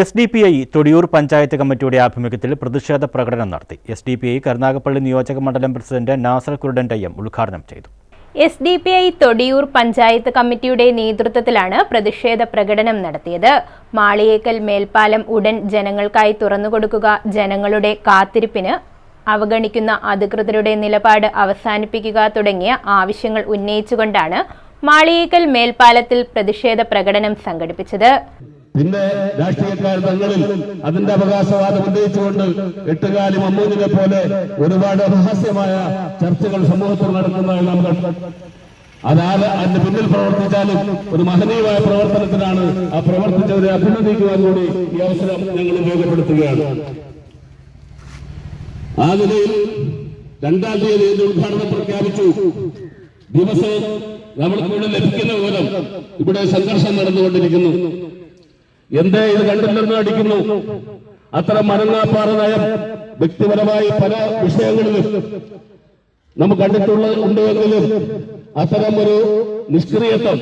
S D P I Thodiyoor panchayat കമ്മിറ്റിയുടെ ആഭിമുഖ്യത്തിൽ പ്രതിഷേധ പ്രകടനം നടത്തി. S D P I Karunagappally നിയോജക മണ്ഡലം പ്രസിഡന്റ് നാസർ കുരുടൻടയ്യം ഉദ്ഘാടനം ചെയ്തു. S D P I Thodiyoor panchayat കമ്മിറ്റിയുടെ നേതൃത്വത്തിലാണ് പ്രതിഷേധ പ്രകടനം നടത്തിയത്. മാളിയേക്കൽ മേൽപ്പാലം ഉടൻ ജനങ്ങൾക്കായി തുറന്നുകൊടുക്കുക ജനങ്ങളുടെ കാത്തിരിപ്പിന് അവഗണിക്കുന്ന അധികൃതരുടെ നിലപാട് അവസാനിപ്പിക്കുക തുടങ്ങിയ ആവശ്യങ്ങൾ ഉന്നയിച്ചുകൊണ്ടാണ് മാളിയേക്കൽ മേൽപ്പാലത്തിൽ പ്രതിഷേധ പ്രകടനം സംഘടിപ്പിച്ചത്. പിന്നെ രാഷ്ട്രീയക്കാർ തങ്ങളിൽ അതിന്റെ അവകാശവാദം ഉന്നയിച്ചുകൊണ്ട് എട്ടുകാലി മമ്മൂദിനെ പോലെ ഒരുപാട് രഹസ്യമായ ചർച്ചകൾ സമൂഹത്തിൽ നടക്കുന്നതായി നാം അതാത് അതിന്റെ പിന്നിൽ പ്രവർത്തിച്ചാലും ഒരു മഹനീയമായ പ്രവർത്തനത്തിനാണ് ആ പ്രവർത്തിച്ചവരെ അഭിനന്ദിക്കുവാൻ കൂടി ഈ അവസരം ഞങ്ങൾ ഉപയോഗപ്പെടുത്തുകയാണ്. ആ നിലയിൽ രണ്ടാം തീയതി എന്റെ ഉദ്ഘാടനം പ്രഖ്യാപിച്ചു. ദിവസവും നമ്മൾക്കിവിടെ ലഭിക്കുന്ന വിവരം ഇവിടെ സംഘർഷം നടന്നുകൊണ്ടിരിക്കുന്നു. എന്തേ ഇത് കണ്ടില്ലെന്ന് അടിക്കുന്നു? അത്ര മരങ്ങാപ്പാറ നയം വ്യക്തിപരമായി പല വിഷയങ്ങളിലും നമുക്ക് കണ്ടിട്ടുള്ള ഉണ്ടെങ്കിലും അത്തരം ഒരു നിഷ്ക്രിയത്വം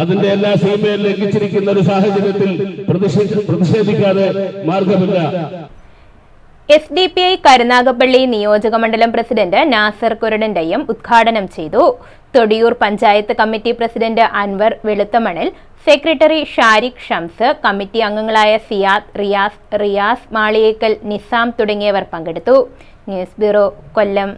അതിന്റെ എല്ലാ സീമയും ലംഘിച്ചിരിക്കുന്ന ഒരു സാഹചര്യത്തിൽ പ്രതിഷേധിക്കാതെ മാർഗമില്ല. S D P I Karunagappally നിയോജക മണ്ഡലം പ്രസിഡന്റ് നാസർ കുരടന്റെയും ഉദ്ഘാടനം ചെയ്തു. Thodiyoor panchayat committee president Anwar Veluthamanal secretary Shariq Shams committee അംഗങ്ങളായ സിയാദ് റിയാസ് റിയാസ് മാളിയേക്കൽ നിസാം തുടങ്ങിയവർ പങ്കെടുത്തു. News bureau Kollam.